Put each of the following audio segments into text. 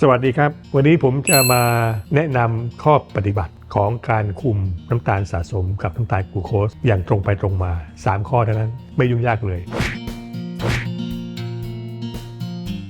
สวัสดีครับ วันนี้ผมจะมาแนะนำข้อปฏิบัติของการคุมน้ำตาลสะสมกับน้ำตาลกลูโคสอย่างตรงไปตรงมา 3 ข้อเท่านั้นไม่ยุ่งยากเลย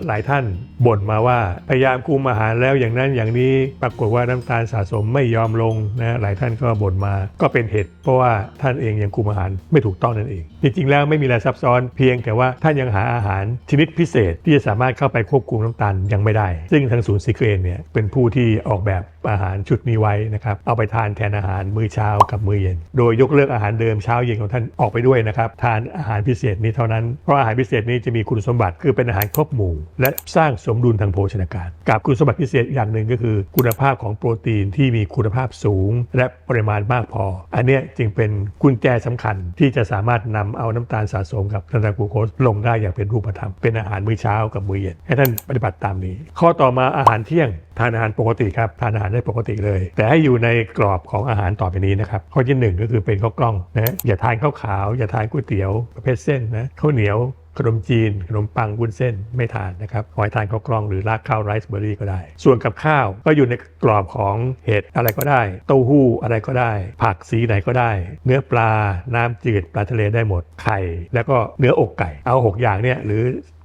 หลายท่านบ่นมาว่าพยายามคุมอาหารแล้วอย่างนั้นอย่างนี้ปรากฏว่าน้ำตาลสะสมไม่ยอมลงนะหลายท่านก็บ่นมาก็เป็นเหตุ เพราะว่าท่านเองยังคุมอาหารไม่ถูกต้องนั่นเอง จริงๆแล้วไม่มีอะไรซับซ้อนเพียงแต่ว่าท่านยังหาอาหารชนิดพิเศษที่จะสามารถเข้าไปควบคุมน้ำตาลยังไม่ได้ ซึ่งทางศูนย์ซิกเรนเนี่ยเป็นผู้ที่ออกแบบ อาหารชุดนี้ไว้นะครับเอาไปทานแทนอาหารมื้อเช้ากับมื้อเย็น โดยยกเลิกอาหารเดิมเช้าเย็นของท่านออกไปด้วยนะครับทานอาหารพิเศษนี้เท่านั้นเพราะอาหารพิเศษนี้จะมีคุณสมบัติคือเป็นอาหารครบหมู่ และสร้างสมดุลทางโภชนาการ กับคุณสมบัติพิเศษอย่างหนึ่งก็คือ คุณภาพของโปรตีนที่มีคุณภาพสูง และปริมาณมากพอ อันเนี้ยจึงเป็นกุญแจสำคัญที่จะสามารถนำเอาน้ำตาลสะสมกับน้ำตาลกลูโคสลงได้อย่างเป็นรูปธรรมเป็นอาหารมื้อเช้ากับมื้อเย็นให้ท่านปฏิบัติตามนี้ ข้อต่อมาอาหารเที่ยงทานอาหารปกติครับทานอาหารได้ปกติเลย แต่ให้อยู่ในกรอบของอาหารต่อไปนี้นะครับ ข้อที่หนึ่งก็คือเป็นข้าวกล้องนะอย่าทานข้าวขาว อย่าทานก๋วยเตี๋ยวประเภทเส้นนะข้าวเหนียวขนมจีน ขนมปังวุ้นเส้นไม่ทานนะครับขอให้ทานข้าวกล้องหรือราดข้าวไรซ์เบอร์รี่ก็ได้ ส่วนกับข้าวก็อยู่ในกรอบของเห็ดอะไรก็ได้ เต้าหู้อะไรก็ได้ ผักสีไหนก็ได้ เนื้อปลา น้ำจืดปลาทะเลได้หมดไข่ แล้วก็เนื้ออกไก่ เอา 6 อย่างเนี่ยหรือ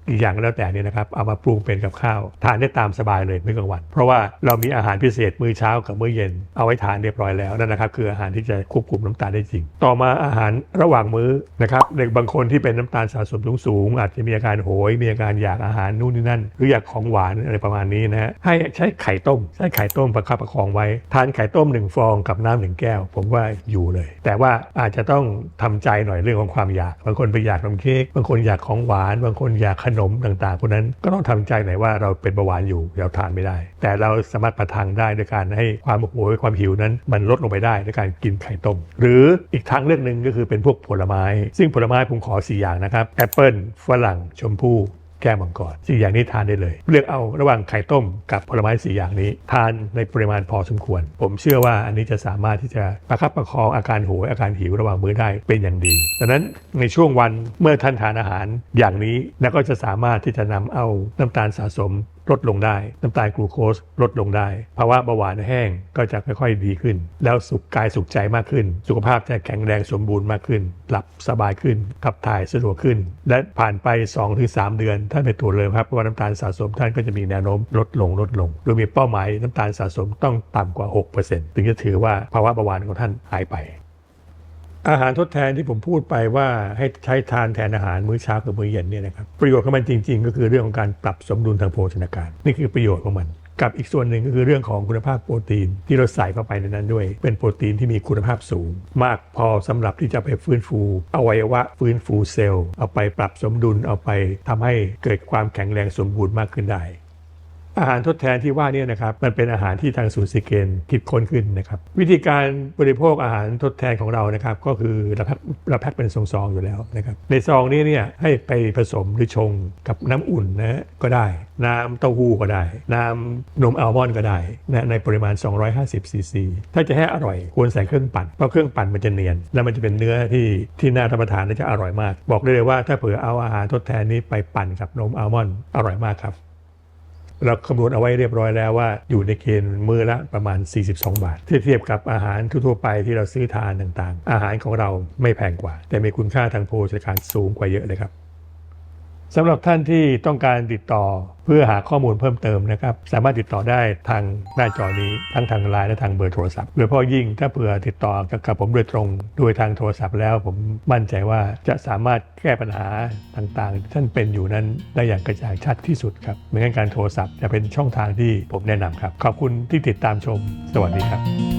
อีกอย่างก็แล้วแต่เนี่ยนะครับเอามาปรุงเป็นกับข้าวทานได้ตามสบายเลยไม่กลางวัน เพราะว่าเรามีอาหารพิเศษมื้อเช้ากับมื้อเย็นเอาไว้ทานเรียบร้อยแล้วนั่นนะครับ คืออาหารที่จะควบคุมน้ำตาลได้จริง ต่อมาอาหารระหว่างมื้อนะครับเด็กบางคนที่เป็นน้ำตาลสะสมสูงๆอาจจะมีอาการโหย มีอาการอยากอาหารนู่นนี่นั่น หรืออยากของหวานอะไรประมาณนี้นะฮะให้ใช้ไข่ต้ม ใช้ไข่ต้มประคับประคองไว้ ทานไข่ต้มหนึ่งฟองกับน้ำหนึ่งแก้ว ผมว่าอยู่เลย แต่ว่าอาจจะต้องทำใจหน่อยเรื่องของความอยาก บางคนไปอยากนมเค้กบางคนอยากของหวาน บางคนอยากขนมต่างๆพวกนั้นก็ต้องทำใจหน่อยว่าเราเป็นเบาหวานอยู่เราทานไม่ได้ แต่เราสามารถประทังได้ด้วยการให้ความโหยความหิวนั้น มันลดลงไปได้ด้วยการกินไข่ต้ม หรืออีกทางเลือกหนึ่งก็คือเป็นพวกผลไม้ ซึ่งผลไม้ผมขอ 4 อย่างนะครับแอปเปิลฝรั่งชมพู่ แก้มังกรสี่อย่างนี้ทานได้เลย เลือกเอาระหว่างไข่ต้มกับผลไม้สี่อย่างนี้ ทานในปริมาณพอสมควร ผมเชื่อว่าอันนี้จะสามารถที่จะประคับประคองอาการโหยอาการหิวระหว่างมื้อได้เป็นอย่างดีดังนั้นในช่วงวันเมื่อท่านทานอาหารอย่างนี้แล้วก็จะสามารถที่จะนำเอาน้ำตาลสะสม ลดลงได้ น้ำตาลกลูโคสลดลงได้ ภาวะเบาหวานแห้งก็จะค่อยๆดีขึ้น แล้วสุขกายสุขใจมากขึ้น สุขภาพจะแข็งแรงสมบูรณ์มากขึ้น หลับสบายขึ้น ขับถ่ายสะดวกขึ้น และผ่านไป 2-3 เดือน ท่านไปตรวจเลยครับว่าน้ำตาลสะสมท่านก็จะมีแนวโน้มลดลงลดลง โดยมีเป้าหมายน้ำตาลสะสมต้องต่ำกว่า 6%ถึงจะถือว่าภาวะเบาหวานของท่านหายไป อาหารทดแทนที่ผมพูดไปว่าให้ใช้ทานแทนอาหารมื้อเช้ากับมื้อเย็นเนี่ยนะครับประโยชน์ของมันจริง ๆ ก็คือเรื่องของการปรับสมดุลทางโภชนาการ นี่คือประโยชน์ของมัน กับอีกส่วนหนึ่งก็คือเรื่องของคุณภาพโปรตีนที่เราใส่เข้าไปในนั้นด้วย เป็นโปรตีนที่มีคุณภาพสูง มากพอสำหรับที่จะไปฟื้นฟูอวัยวะฟื้นฟูเซลล์เอาไปปรับสมดุลเอาไปทำให้เกิดความแข็งแรงสมบูรณ์มากขึ้นได้ อาหารทดแทนที่ว่านี่นะครับมันเป็นอาหารที่ทางศูนย์ซิเกนคิดค้นขึ้นนะครับวิธีการบริโภคอาหารทดแทนของเรานะครับก็คือเราแพ็คเราแพ็คเป็นซองๆอยู่แล้วนะครับในซองนี้เนี่ยให้ไปผสมหรือชงกับน้ำอุ่นนะก็ได้ น้ำเต้าหู้ก็ได้ น้ำนมอัลมอนด์ก็ได้นะในปริมาณ 250ซีซีถ้าจะให้อร่อยควรใส่เครื่องปั่นเพราะเครื่องปั่นมันจะเนียน แล้วมันจะเป็นเนื้อที่ที่น่ารับประทานและจะอร่อยมาก บอกได้เลยว่าถ้าเผื่อเอาอาหารทดแทนนี้ไปปั่นกับนมอัลมอนด์อร่อยมากครับ เราคำนวณเอาไว้เรียบร้อยแล้วว่าอยู่ในเกณฑ์มือละประมาณ 42 บาทเทียบกับอาหารทั่วไปที่เราซื้อทานต่างๆ อาหารของเราไม่แพงกว่า แต่มีคุณค่าทางโภชนาการสูงกว่าเยอะเลยครับ สำหรับท่านที่ต้องการติดต่อเพื่อหาข้อมูลเพิ่มเติมนะครับ สามารถติดต่อได้ทางหน้าจอนี้ทั้งทางไลน์และทางเบอร์โทรศัพท์โดยเฉพาะยิ่งถ้าเผื่อติดต่อกับผมโดยตรงโดยทางโทรศัพท์แล้ว ผมมั่นใจว่าจะสามารถแก้ปัญหาต่างๆที่ท่านเป็นอยู่นั้นได้อย่างกระจ่างชัดที่สุดครับไม่งั้นการโทรศัพท์จะเป็นช่องทางที่ผมแนะนำครับ ขอบคุณที่ติดตามชม สวัสดีครับ